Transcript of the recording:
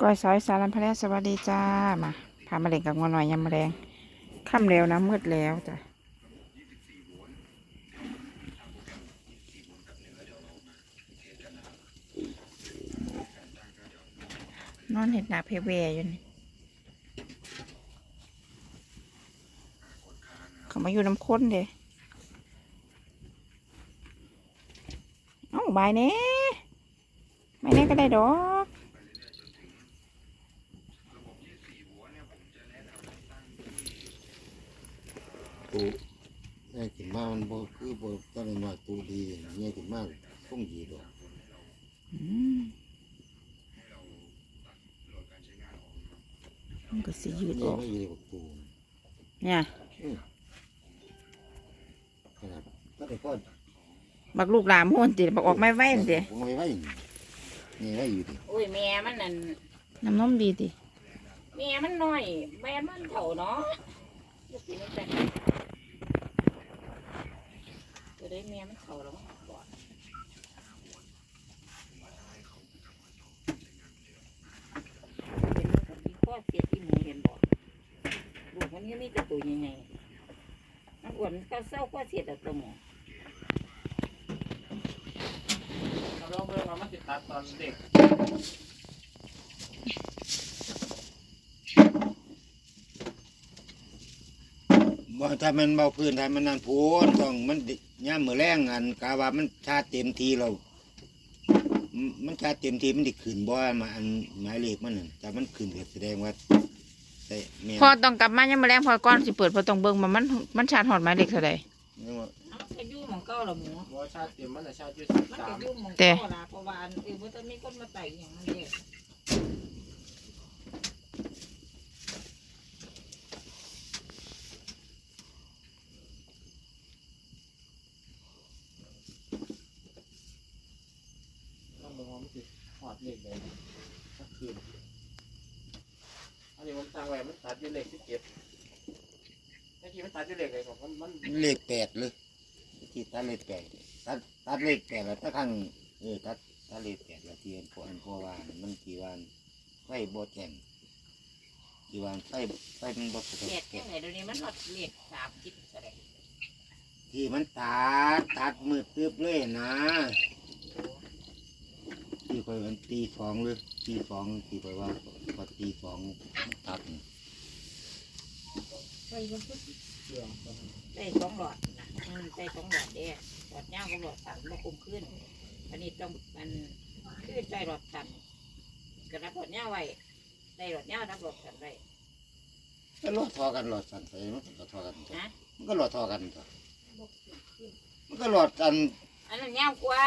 ก้อยซอยสารันพะแลสวัสดีจ้ามาพามาเล่นกับงอหน่อยยำมะแรงค่ำแล้วนะมืดแล้วจ้ะนอนเห็ดหนาเพเวอยู่นี่เขามาอยู่น้ำข้นเด้เอ้าบายเน่ไม่แน่ก็ได้ดอก ตูง่ายขึ้นมามันบ่คือบ่ตอนน้อยๆตูดีง่ายขึ้นมากต้องดีดอกอืมมันก็สิยืดอง่าอยกไม่ดีกว่าตูเนี่ยขนาดก็ได้พ่อบักลูกหลามห้วนติบักออกไม่ไหวนั่นติผมไม่ไหวนี่ไหวอยู่ดิโอ้ยแม่มันนั่นน้ำนมดีติแม่มันน้อยแม่มันเถ่าเนาะลูกสิมันแต่จะได้แม่มันเถ่าแล้วมันก่อนเป็นมันกับที่ข้อเสียที่หมูเห็นบอกลูกมันยังมีแต่ตัวยังไงมันอ้วนมันก็เศร้าก็เสียแต่ตัวหมูเราลองเบิ่งว่ามันติดตัดตอนเด็กบ่ถ้ามันเบาพื้นถ้ามันนั่นพูนต้องมัน ย่ามมื้อแรงอันกะว่ามันชาเต็มทีแล้วมมันชาเต็มทีมันสิขึ้นบ่มาอันหมายเลขมันนั่นแต่มันขึ้นก็แสดงว่าแต่แม่พอต้องกลับมายังมาแรงพอก้อนสิเปิดพอต้องเบิ่งมามันมันชาดหอดหมายเล็กเท่าใดนี่ว่าเอามันก็อยู่หมองเก้าละหมูว่าชาติเต็มมันแต่ชาติที่สิบมันสาก็มอยู่หมองแต่เก้าละเพราะว่าอันอื่นมันจะมีคนมาไต่อย่างมันเด็ก ต้องมองว่ามันติดหอดเด็กเลยสักคืนอันนี้ผมตั้งไว้มันตัดอยู่เลขสิบเจ็ดเมื่อกี้มันตัดอยู่เลขเลยครับมันมันเลขแปดเลยที่ตัดเลขแปดตัดตัดเลขแปดแล้วถ้าข้างเออตัดตัดเลขแปดแล้วที่อันพวกอันพวกว่ามันกี่วันไฟบ่แจ้งกี่วันไฟไฟมันบ่ปกเด็กติแค่ไหนเดี๋ยวนี้มันหลดเล็กสามสิบแสดงที่มันตัดตัดมือตึบเลยนะ ที่คอยมันตีสองเลยตีสองที่คอยว่าพอตีสองตัดนี่ใส่มันก็เครื่องตอนนั้นใส่สองหลอดนะอืมใส่สองหลอดเด้หลอดยาวกับหลอดสั้นมาคุมขึ้นอันนี้ต้องมันคือใส่หลอดสั้นกระนับหลอดยาวไว้ใส่หลอดยาวนับหลอดสั้นไว้ก็รอดทอกันรอดสั่นไปมันก็ทอกันนะมันก็รอดทอกันต่อมันก็รอดกันอันนั้นยาวกว่า